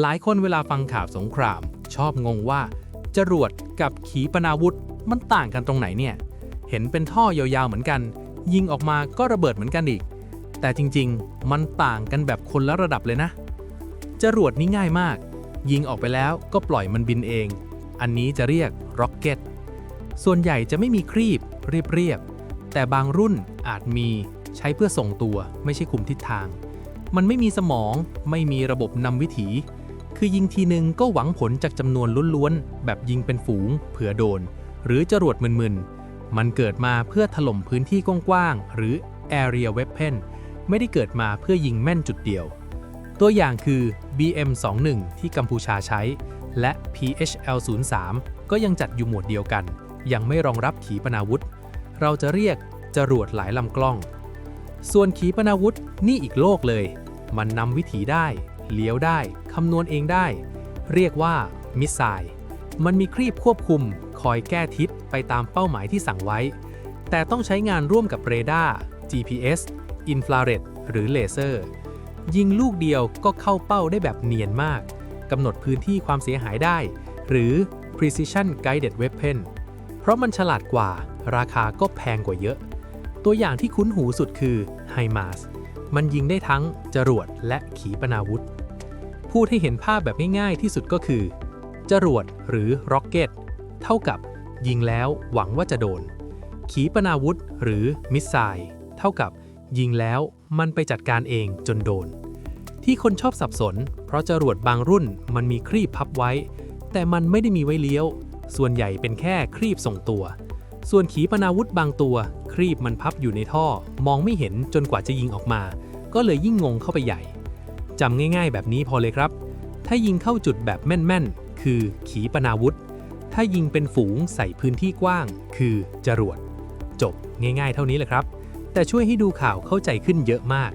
หลายคนเวลาฟังข่าวสงคราม ชอบงงว่า จรวดกับขีปนาวุธมันต่างกันตรงไหนเนี่ย เห็นเป็นท่อยาวๆเหมือนกัน ยิงออกมาก็ระเบิดเหมือนกันอีก แต่จริงๆ มันต่างกันแบบคนละระดับเลยนะ จรวดนี่ง่ายมาก ยิงออกไปแล้วก็ปล่อยมันบินเอง อันนี้จะเรียกร็อกเก็ตส่วนใหญ่จะไม่มีครีบเรียบๆแต่บางรุ่นอาจมีใช้เพื่อส่งตัวไม่ใช่คุมทิศทาง มันไม่มีสมองไม่มีระบบนำวิถี คือยิงทีหนึ่งก็หวังผลจากจำนวนล้วนๆ แบบยิงเป็นฝูง เผื่อโดน หรือจรวดมึนๆ มันเกิดมาเพื่อถล่มพื้นที่กว้างๆ หรือ area weapon ไม่ได้เกิดมาเพื่อยิงแม่นจุดเดียว ตัวอย่างคือ BM21 ที่กัมพูชาใช้ และ PHL03 ก็ยังจัดอยู่หมวดเดียวกัน ยังไม่รองรับขีปนาวุธ เราจะเรียกจรวดหลายลำกล้อง ส่วนขีปนาวุธนี่อีกโลกเลย มันนำวิถีได้ เลี้ยวได้ คำนวณเองได้ เรียกว่ามิสไซล์มันมีครีบควบคุม คอยแก้ทิศไปตามเป้าหมายที่สั่งไว้ แต่ต้องใช้งานร่วมกับเรดาร์ GPS อินฟราเรดหรือเลเซอร์ ยิงลูกเดียวก็เข้าเป้าได้แบบเนียนมากกำหนดพื้นที่ความเสียหายได้ หรือ precision guided weapon เพราะมันฉลาดกว่า ราคาก็แพงกว่าเยอะ ตัวอย่างที่คุ้นหูสุดคือ HIMARS มันยิงได้ทั้งจรวดและขีปนาวุธ พูดให้เห็นภาพแบบง่ายๆที่สุดก็คือ จรวดหรือร็อกเก็ต เท่ากับยิงแล้วหวังว่าจะโดน ขีปนาวุธหรือมิสไซล์เท่ากับยิงแล้วมันไปจัดการเองจนโดน ที่คนชอบสับสน เพราะจรวดบางรุ่นมันมีครีบพับไว้ แต่มันไม่ได้มีไว้เลี้ยว ส่วนใหญ่เป็นแค่ครีบส่งตัว ส่วนขีปนาวุธบางตัว ครีบมันพับอยู่ในท่อ มองไม่เห็นจนกว่าจะยิงออกมา ก็เลยยิ่งงงเข้าไปใหญ่จำง่ายๆ แบบนี้พอเลยครับ ถ้ายิงเข้าจุดแบบแม่นๆ คือขีปนาวุธ ถ้ายิงเป็นฝูงใส่พื้นที่กว้าง คือจรวด จบง่ายๆ เท่านี้แหละครับ แต่ช่วยให้ดูข่าวเข้าใจขึ้นเยอะมาก